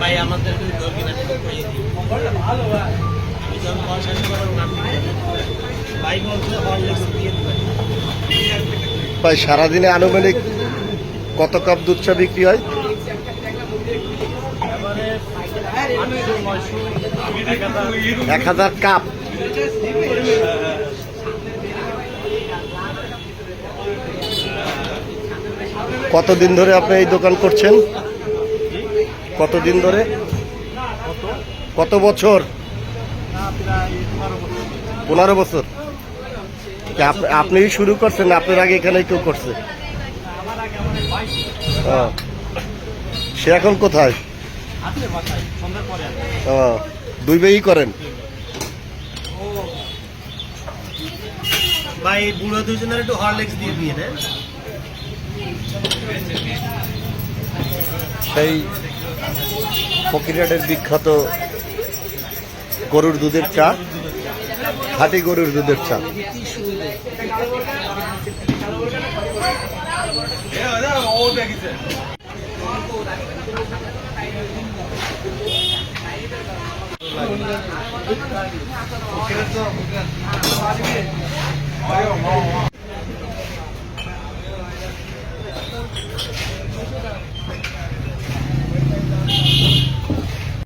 ভাই আমাদের ভাই সারাদিনে আনুমানিক কত কাপ দুধ চা বিক্রি হয়? এক হাজার কাপ। কতদিন ধরে আপনি এই দোকান করছেন? কতদিন ধরে? কত বছর? পনেরো বছর। তা আপ- আপনিই শুরু করছেন, আপনার আগে এখানে কেউ করছে। সে এখন কোথায়? ও দুই বেই করেন? ভাই বুড়ো দুজনের একটু হরলিক্স দিয়ে দিয়ে দেন। সেই ফকিরাটের বিখ্যাত গরুর দুধের চা হাটি গরুর দুধের চা।